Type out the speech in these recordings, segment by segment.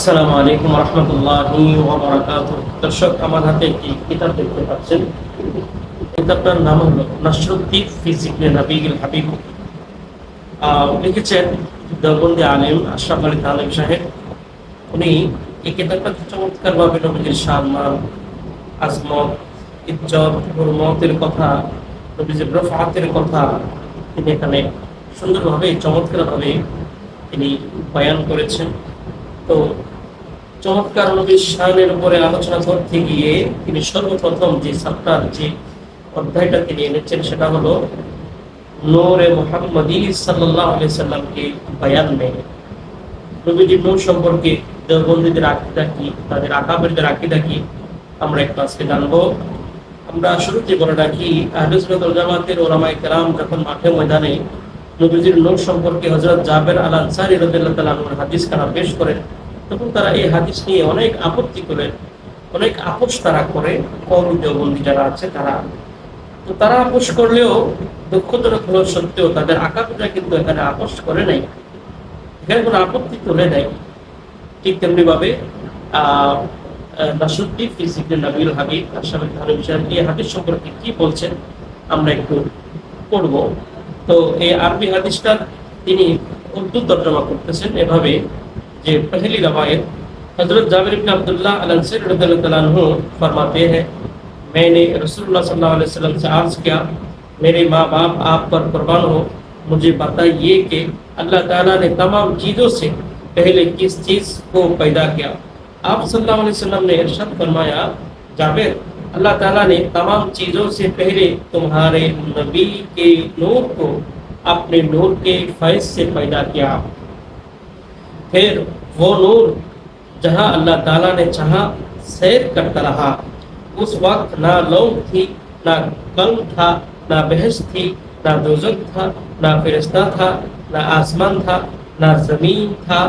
আসসালামু আলাইকুম রহমতুল্লাহি দর্শক, আমার হাতে একটি কিতাব দেখতে পাচ্ছেন। কিতাবটার নাম হলো নাসরুদ্দিন ফিজিকলে নবীল হাবিব। লিখেছেন দেওবন্দি আলেম আশরাফ আলী তালেম সাহেব। উনি এই কিতাবটা চমৎকার ভাবে নবীজির সম্মান আজমত, ইজ্জত, হুরমতের কথা, নবীজির রফাতের কথা তিনি এখানে সুন্দরভাবে, চমৎকারভাবে তিনি বয়ান করেছেন। তো চমৎকার নবীর শানের উপরে আলোচনা করতে গিয়ে তিনি সর্বপ্রথম যে সাপ্তাহ, যে অধ্যায়টা তিনি এনেছেন সেটা হলো, নূরে মোহাম্মদী সাল্লাহ সাল্লামকে বয়ান নেই নবীজি নূর সম্পর্কে দেওবন্দীদের আকিদা কি, তাদের আকাবেরদের আকিদা কি, আমরা একটু আজকে জানব। আমরা শুরুতে বলে রাখি আহলুসুল জামাতের ওলামাই কেরাম যখন মাঠে ময়দানে নবীজির নূর সম্পর্কে হজরত জাবের আল আনসারি রদুল্লাহ তালাহুর হাদিস কারা পেশ করেন তখন তারা এই হাদিস নিয়ে অনেক আপত্তি করে, অনেক আপোষ তারা করে, কৌমি যারা আছে তারা। তো তারা আপোষ করলেও দুঃখজনক হলেও সত্ত্বেও তাদের আকাবিরা কিন্তু এখানে আপোষ করে নাই। এখানে কোনো আপত্তি তুলে নেয় ঠিক তেমনি ভাবে আহ নাসুদ্দি ফিজিকের নবীল হাবিব আশাফিক ধারণ সাহেব এই হাদিস সম্পর্কে কি বলছেন আমরা একটু পড়ব। তো এই আরবি হাদিসটা তিনি উর্দু তর্জমা করতেছেন। এভাবে যে पहली रवायत हज़रत जाबिर इब्न अब्दुल्लाह अल अंसारी रदियल्लाहु तआला अन्हु फरमाते हैं, मैंने रसूलुल्लाह सल्लल्लाहु अलैहि वसल्लम से अर्ज़ किया, मेरे माँ बाप आप पर कुर्बान हो। मुझे बताइए कि अल्लाह ताला ने तमाम चीज़ों से पहले किस चीज़ को पैदा किया? आप सल्लल्लाहु अलैहि वसल्लम ने इरशाद फरमाया, जाबिर, अल्लाह ताला ने तमाम चीज़ों से पहले तुम्हारे नबी के नूर को अपने नूर के फैज से पैदा किया। फिर वो नूर जहाँ अल्लाह ताला ने चाहा सैर करता रहा। उस वक्त ना लौट थी, ना कल था, ना बहस थी, ना दोजक था, ना फिरिश्ता था, ना आसमान था, ना ज़मीन था,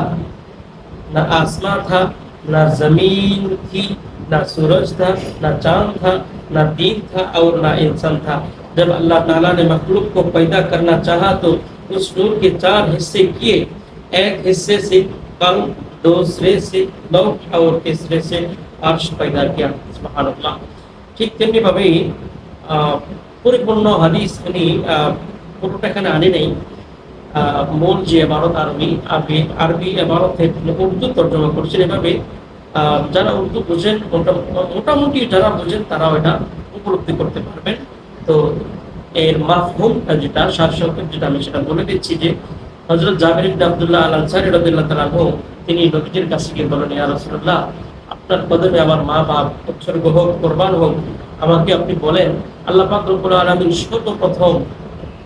ना आसमान था, ना ज़मीन थी, ना सूरज था, ना चाँद था, ना दिन था और ना इंसान था। जब अल्लाह ताला ने मखलूक को पैदा करना चाहा तो उस नूर के चार हिस्से किए। एक हिस्से से कल दूसरे से लौह और तीसरे से अर्श पैदा किया সুবহানাল্লাহ ঠিক তেমনি ভাবেই আহ, পরিপূর্ণ হাদিস উনি আহ, পুরোটা এখানে আনে নেই আহ, মূল যে এবারত আরবি আরবি আরবি এবারতে উর্দু তর্জমা করছেন এভাবে আহ, যারা উর্দু বোঝেন মোটা- মোটামুটি যারা বোঝেন তারাও এটা উপলব্ধি করতে পারবেন তো এর মাফহুম যেটা সারসংক্ষেপ যেটা আমি সেটা বলে দিচ্ছি যে হজরত জাবির ইবনে আব্দুল্লাহ আল আনসারী রাদিয়াল্লাহু তাআলা তিনি নবীজির কাছে গিয়ে বলেন, ইয়া রাসূলুল্লাহ, আপনার কদমে আমার মা বাপ, উৎসর্গ হোক, কোরবান হোক, আমাকে আপনি বলেন, আল্লাহ পাক রব্বুল আলামিন সর্বপ্রথম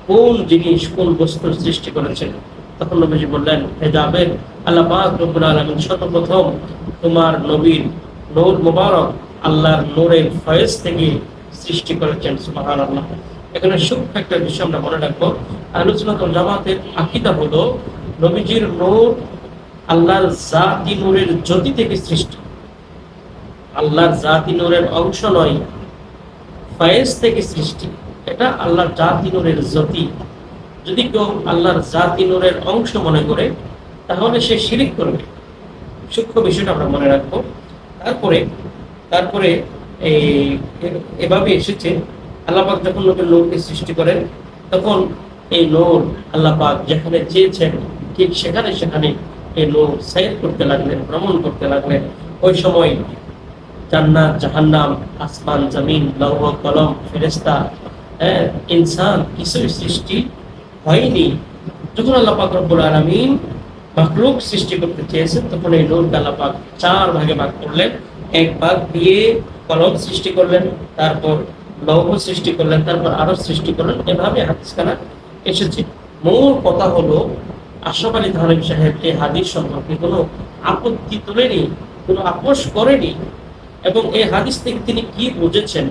কোন জিনিস, কোন বস্তুর সৃষ্টি করেছেন? তখন নবীজি বললেন, হে জাবের, আল্লাহ পাক রব্বুল আলামিন সর্বপ্রথম তোমার নবীর নূর মুবারক আল্লাহর নূরের ফয়েজ থেকে সৃষ্টি করেছেন, সুবহানাল্লাহ। এখানে সূক্ষ্ম একটা বিষয় আমরা মনে রাখব জামাতের আকিদা হলো নবীজির নূর আল্লাহর জাতি নূরের জ্যোতি থেকে সৃষ্টি। আল্লাহর জাতি নূরের অংশ নয় থেকে সৃষ্টি। এটা আল্লাহর জাতি নূরের জ্যোতি। যদি কেউ আল্লাহর জাতি নূরের অংশ মনে করে, তাহলে সে শিরিক করবে। সূক্ষ্ম বিষয়টা আমরা মনে রাখব। তারপরে তারপরে এই এভাবে এসেছে, আল্লাহ যখন নবীর নূরকে সৃষ্টি করেন, তখন এই নূর আল্লাহ পাক যেখানে চেয়েছেন ঠিক সেখানে সেখানে এই নূর সাইর করতে লাগলেন ভ্রমণ করতে লাগলেন। ওই সময় জান্নাত জাহান্নাম আসমান জমিন লৌহ কলম ফেরেস্তা হ্যাঁ, ইনসান কিছুই সৃষ্টি হয়নি। যখন আল্লাহ পাক রব্বুল আলামিন মাকলুক সৃষ্টি করতে চেয়েছেন তখন এই নূরকে আল্লাহ পাক চার ভাগে ভাগ করলেন। এক ভাগ দিয়ে কলম সৃষ্টি করলেন তারপর লৌহ সৃষ্টি করলেন তারপর আরও সৃষ্টি করলেন। এভাবে হাদিসখানা এসেছে মূল কথা হলো আশরাফ আলী থানবী সাহেব এই হাদিস সম্পর্কে কোনো আপত্তি তোলেনি কোনো আপোষ করেনি এবং এই হাদিস থেকে তিনি কি বুঝেছেন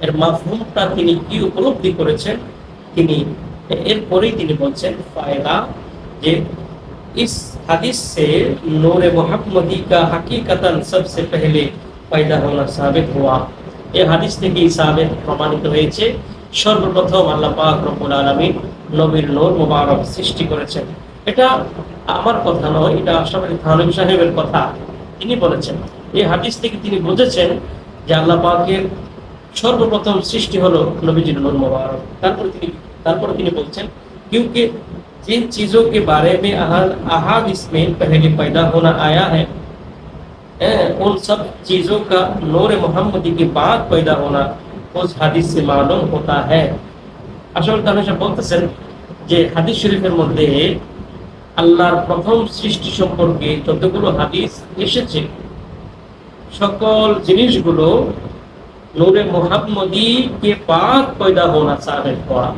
এর মাফহুমটা তিনি কি উপলব্ধি করেছেন তিনি এরপরেই তিনি বলছেন ফায়দা যে इस हदीस से नूर मोहम्मदी का हकीकतन सबसे पहले पैदा होना साबित हुआ এই হাদিস থেকেই সাবেত প্রমাণিত হয়েছে সর্বপ্রথম আল্লাহ পাক রব্বুল আলামিন নবীর নূর মুবারক সৃষ্টি করেছেন এটা আমার কথা নয় এটা আশরাফ আলী থানবী সাহেবের কথা তিনি বলেছেন এই হাদিস থেকে তিনি বুঝেছেন যে আল্লাহ পাকের সর্বপ্রথম সৃষ্টি হলো নবীজির নূর মুবারক তারপর তিনি তারপর তিনি বলছেন क्योंकि जिन चीजों के बारे में अहद अहाद इसमें पहले पैदा होना आया है हैं, उन सब चीजों का नूर मोहम्मदी के बाद पैदा होना उस हादिस से मालूम होता है আসল কারণ হিসেবে বলতেছেন যে হাদিস শরীফের মধ্যে আল্লাহর প্রথম সৃষ্টি সম্পর্কে যতগুলো হাদিস এসেছে, সকল জিনিসগুলো নূরে মোহাম্মদী কে পাক পয়দা হোনা সাহেব করা।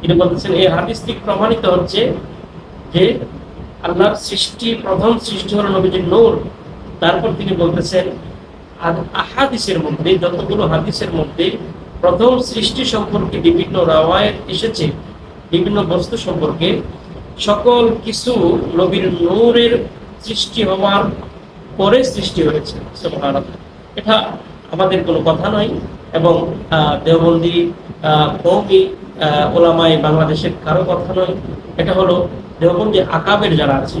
তিনি বলতেছেন, এই হাদিস থেকে প্রমাণিত হচ্ছে যে আল্লাহর সৃষ্টি, প্রথম সৃষ্টি হলো নবীজির নূর। তারপর তিনি বলতেছেন আহাদিসের মধ্যে, যতগুলো হাদিসের মধ্যে প্রথম সৃষ্টি সম্পর্কে বিভিন্ন রাওয়ায়ত এসেছে বিভিন্ন বস্তু সম্পর্কে সকল কিছু নবীর নূরের সৃষ্টি হওয়ার পরে সৃষ্টি হয়েছে এটা আমাদের কোনো কথা নয় এবং দেওবন্দি কৌমি ওলামাই বাংলাদেশের কারও কথা নয়। এটা হলো দেওবন্দি আকাবের যারা আছে,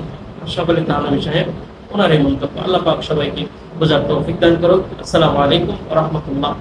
সকলে তাহলে সাহেব, ওনার এই মন্তব্য। আল্লাহ পাক সবাইকে বোঝার তৌফিক দান করুক। আসসালামু আলাইকুম রহমতুল্লাহ।